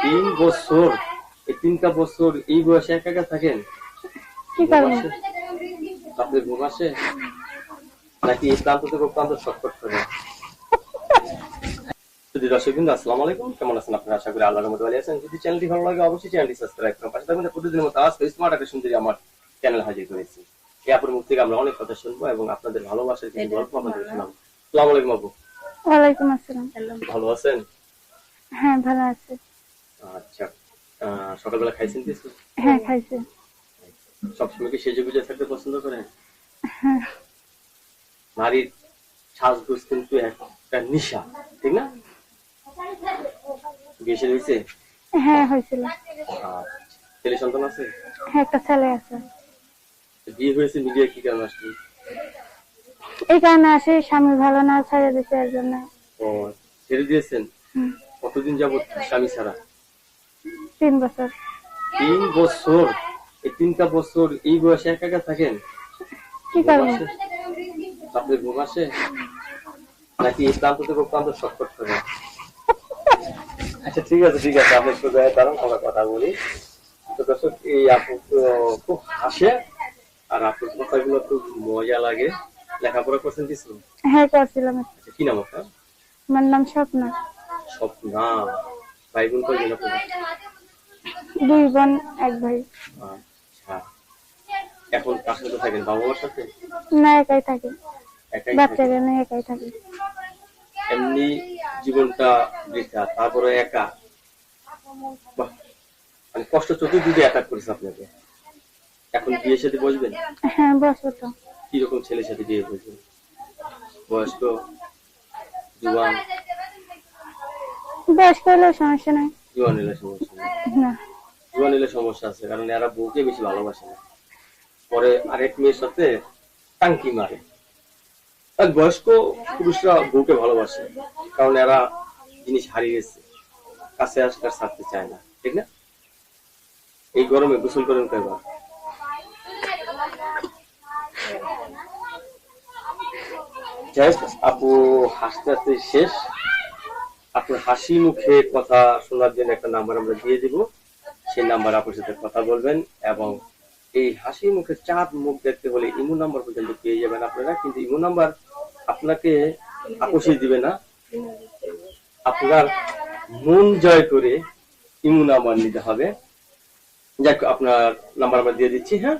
তিন বছর এই তিনটা বছর এই বয়সে একা একা থাকেন? কি কারণে? আসে? আপনার ঘুম আসে নাকি এই প্রান্ত থেকে ও প্রান্ত শর্টকাট করে যদি আসসালামু আলাইকুম। কেমন আছেন আপনারা? আশা করি আল্লাহর মতো ভালো আছেন। যদি চ্যানেলটি ভালো লাগে অবশ্যই চ্যানেলটি সাবস্ক্রাইব করুন। পাশে থাকবেন প্রতিদিনের মতো আজকে স্মার্ট একটা সুন্দরী আমার চ্যানেল হাজির করেছি এই মুখ থেকে আমরা অনেক কথা শুনব এবং আপনাদের ভালোবাসার কিছু গল্প আপনাদের শোনাবো। আসসালামু আলাইকুম আপু। ওয়ালাইকুম আসসালাম। ভালো আছেন? হ্যাঁ ভালো আছে। আচ্ছা সকালবেলা খাইছেন কিছু হ্যাঁ খাইছে। সবসময় কি সেজে গুজে থাকতে পছন্দ করেন হ্যাঁ। নারীর সাজগোজ কিন্তু একটা নিশা ঠিক না? বিয়ে হয়েছে? হ্যাঁ হয়েছিল। আচ্ছা। ছেলে সন্তান আছে? হ্যাঁ একটা ছেলে আছে। বিয়ে হয়েছে মিডিয়া কি কারণ আসছে এই কারণে আসে স্বামী ভালো না ছেড়ে দিছে এর জন্য। ও ছেড়ে দিয়েছেন? কতদিন যাবত স্বামী ছাড়া? তিন বছর। তিন বছর? এই তিনটা বছর এই বয়সে একা একা থাকেন? কি কারণে? আসে? ঘুম আসে? নাকি এই প্রান্ত থেকে ও প্রান্ত করে? আচ্ছা ঠিক আছে ঠিক আছে আপনি একটু দয়া করেন আমরা কথা বলি। তো দর্শক এই আপু খুব হাসে আর আপুর কথাগুলো খুব মজা লাগে। লেখাপড়া করছেন কিছু? হ্যাঁ করছিলাম। আচ্ছা কি নাম আপনার? আমার নাম স্বপ্না। স্বপ্না। ভাই বোন কয়জন আপনার? দুই বোন এক ভাই। আচ্ছা। এখন কার সাথে থাকেন বাবা মার সাথে? না একাই থাকে? বাচ্চাকে নিয়ে একাই থাকে। এমনি জীবনটা বৃথা তারপরে একা? মানে কষ্ট চতুর্দিকে অ্যাটাক করেছে আপনাকে। এখন বিয়ের সাথে বসবেন? হ্যাঁ বসো তো। কীরকম ছেলের সাথে বিয়ে বসবেন বয়স্ক জুয়ান? বয়স করলেও সমস্যা নাই। জুয়ান এলে সমস্যা নেই। না। এলে সমস্যা আছে, কারণ এরা বউকে বেশি ভালোবাসে না। পরে আরেক মেয়ের সাথে টাঙ্কি মারে। আর বয়স্ক পুরুষরা বউকে ভালোবাসে, কারণ এরা জিনিস হারিয়ে গেছে কাছে আর ছাড়তে চায় না, ঠিক না? এই গরমে গোসল করেন কয়বার? আপু হাসতে হাসতে শেষ। আপনার হাসি মুখে কথা শোনার জন্য একটা নাম্বার আমরা দিয়ে দিব। সেই নাম্বার আপনার সাথে কথা বলবেন এবং এই হাসি মুখে চাঁদ মুখ দেখতে হলে ইমো নাম্বার পর্যন্ত পেয়ে যাবেন আপনারা। কিন্তু ইমো নাম্বার আপনাকে আকর্ষিত দিবে না। আপনার মন জয় করে ইমো নাম্বার নিতে হবে। যাক, আপনার নাম্বার আমরা দিয়ে দিচ্ছি হ্যাঁ?